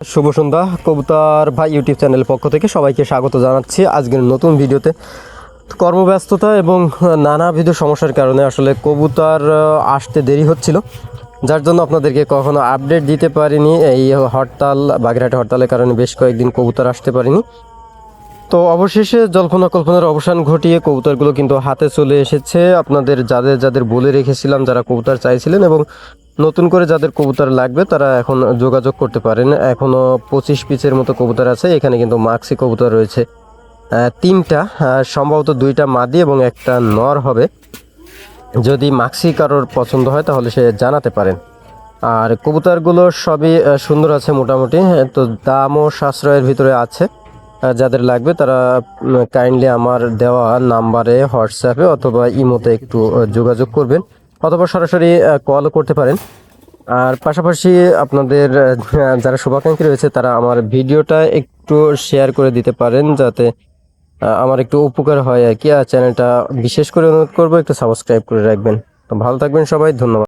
শুভ সন্ধ্যা, কবুতার ভাই YouTube channel পক্ষ থেকে সবাইকে স্বাগত জানাচ্ছি আজকের নতুন ভিডিওতে। কর্মব্যস্ততা এবং নানাবিধ সমস্যার কারণে আসলে কবুতার আসতে দেরি হচ্ছিল, যার জন্য আপনাদেরকে কখনো আপডেট দিতে পারিনি। এই হরতাল, বাগেরহাটে হরতালের কারণে বেশ কয়েকদিন কবুতর আসতে পারিনি। তো অবশেষে জল্পনা কল্পনার অবসান ঘটিয়ে কবুতরগুলো কিন্তু হাতে চলে এসেছে। আপনাদের যাদের যাদের বলে রেখেছিলাম, যারা কবুতর চাইছিলেন এবং নতুন করে যাদের কবুতর লাগবে তারা এখন যোগাযোগ করতে পারেন। এখনও পঁচিশ পিসের মতো কবুতর আছে এখানে কিন্তু মাক্সি কবুতর রয়েছে। তিনটা সম্ভবত দুইটা মাদি এবং একটা নর হবে। যদি মাক্সি কারোর পছন্দ হয় তাহলে সে জানাতে পারেন। আর কবুতরগুলো সবই সুন্দর আছে মোটামুটি। হ্যাঁ, তো দামও সাশ্রয়ের ভিতরে আছে। যাদের লাগবে তারা কাইন্ডলি আমার দেওয়া নাম্বারে হোয়াটসঅ্যাপে অথবা ইমোতে একটু যোগাযোগ করবেন। অথবা সরাসরি কল করতে পারেন। আর পাশাপাশি আপনাদের যারা শুভাকাঙ্ক্ষী রয়েছে, তারা আমার ভিডিওটা একটু শেয়ার করে দিতে পারেন, যাতে আমার একটু উপকার হয় আর কি। আর চ্যানেলটা বিশেষ করে অনুরোধ করব, একটু সাবস্ক্রাইব করে রাখবেন। তো ভালো থাকবেন সবাই, ধন্যবাদ।